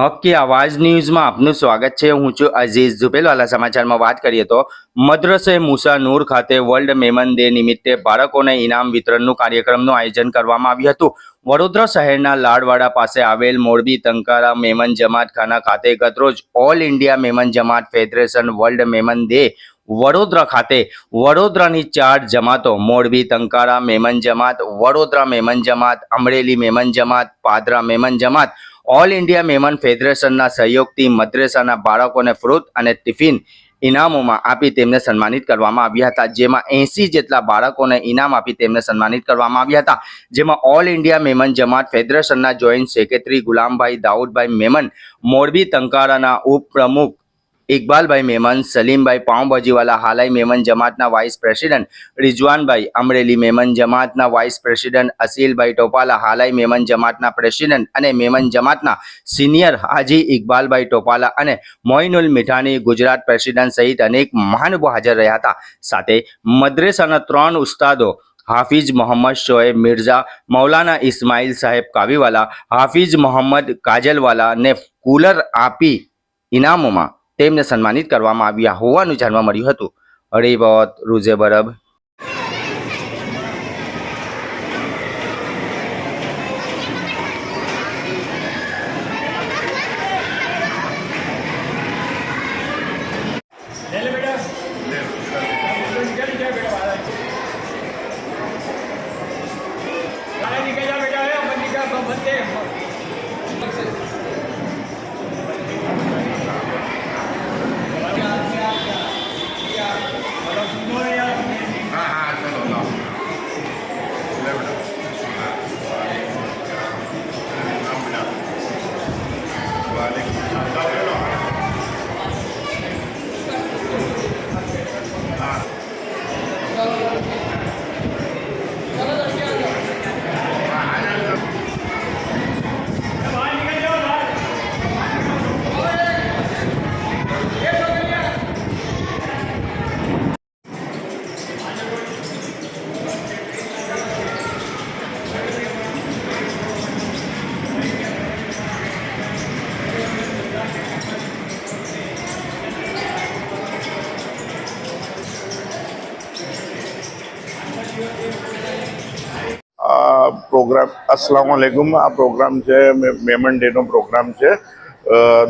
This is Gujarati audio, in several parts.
હક્કી આવાજ ન્યૂઝમાં આપનું સ્વાગત છે. હું છું અઝીઝ ઝુબેલવાલા સમાચારમાં વાત કરીએ તો મદ્રસે મુસા નૂર ખાતે વર્લ્ડ મેમન ડે નિમિત્તે બાળકોને ઇનામ વિતરણનું કાર્યક્રમનું આયોજન કરવામાં આવ્યું હતું. વડોદરા શહેરના લાડવાડા પાસે આવેલ મોરબી તંકારા મેમન જમાત ખાના ખાતે ગતરોજ all India Memon Jamat federation world Memon day Vadodara ખાતે વડોદરાની ચાર જમાતો મોરબી તંકારા મેમન જમાત, વડોદરા મેમન જમાત, અમરેલી મેમન જમાત, પાદરા મેમન જમાત ઓલ ઇન્ડિયા મેમન ફેડરેશનના સહયોગથી મદ્રેસાના બાળકોને ફ્રૂટ અને ટિફિન ઇનામોમાં આપી તેમને સન્માનિત કરવામાં આવ્યા હતા. જેમાં એંસી જેટલા બાળકોને ઇનામ આપી તેમને સન્માનિત કરવામાં આવ્યા હતા. જેમાં ઓલ ઇન્ડિયા મેમન જમાત ફેડરેશનના જોઈન્ટ સેક્રેટરી ગુલામભાઈ દાઉદભાઈ મેમન, મોરબી તંકારાના ઉપપ્રમુખ ઇકબાલભાઈ મેમન, સલીમભાઈ પાઉંભાજીવાલા, હાલાઈ મેમન જમાતના વાઇસ પ્રેસિડેન્ટ રિજવાનભાઈ અમરેલી મેમન જમાતના વાઇસ પ્રેસિડેન્ટ અસીલભાઈ ટોપાલા, હાલાઈ મેમન જમાતના પ્રેસિડેન્ટ અને મેમન જમાતના સિનિયર હાજી ઇકબાલભાઈ ટોપાલા અને મોઇનુલ મીઠાની ગુજરાત પ્રેસિડેન્ટ સહિત અનેક મહાનુભો હાજર રહ્યા હતા. સાથે મદ્રેસાના ત્રણ ઉસ્તાદો હાફિઝ મોહમ્મદ શોએબ મિર્ઝા, મૌલાના ઇસ્માઇલ સાહેબ કાવીવાલા, હાફિઝ મોહમ્મદ કાજલવાલાને કુલર આપી ઇનામોમાં તેમને સન્માનિત કરવામાં આવ્યા હોવાનું જાણવા મળ્યું હતું. હરિબત રૂઝે આ પ્રોગ્રામ, અસલામ વાલેકુમ આ પ્રોગ્રામ છે મેમન ડેનો પ્રોગ્રામ છે.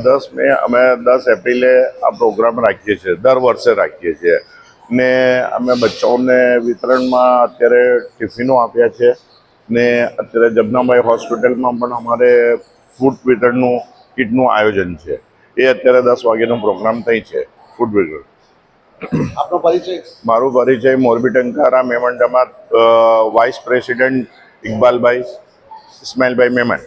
દસ મે, અમે દસ એપ્રિલે આ પ્રોગ્રામ રાખીએ છીએ, દર વર્ષે રાખીએ છીએ. ને અમે બચ્ચાઓને વિતરણમાં અત્યારે ટિફિનો આપ્યા છે. ને અત્યારે જબનાભાઈ હોસ્પિટલમાં પણ અમારે ફૂડ વિતરણનું કીટનું આયોજન છે. એ અત્યારે દસ વાગ્યાનો પ્રોગ્રામ થઈ છે, ફૂડ વિતરણ. આપનો પરિચય? મારું પરિચય મોરબી ટંકારા મેમણ વાઇસ પ્રેસિડેન્ટ ઇકબાલભાઈ ઇસ્માઇલભાઈ મેમન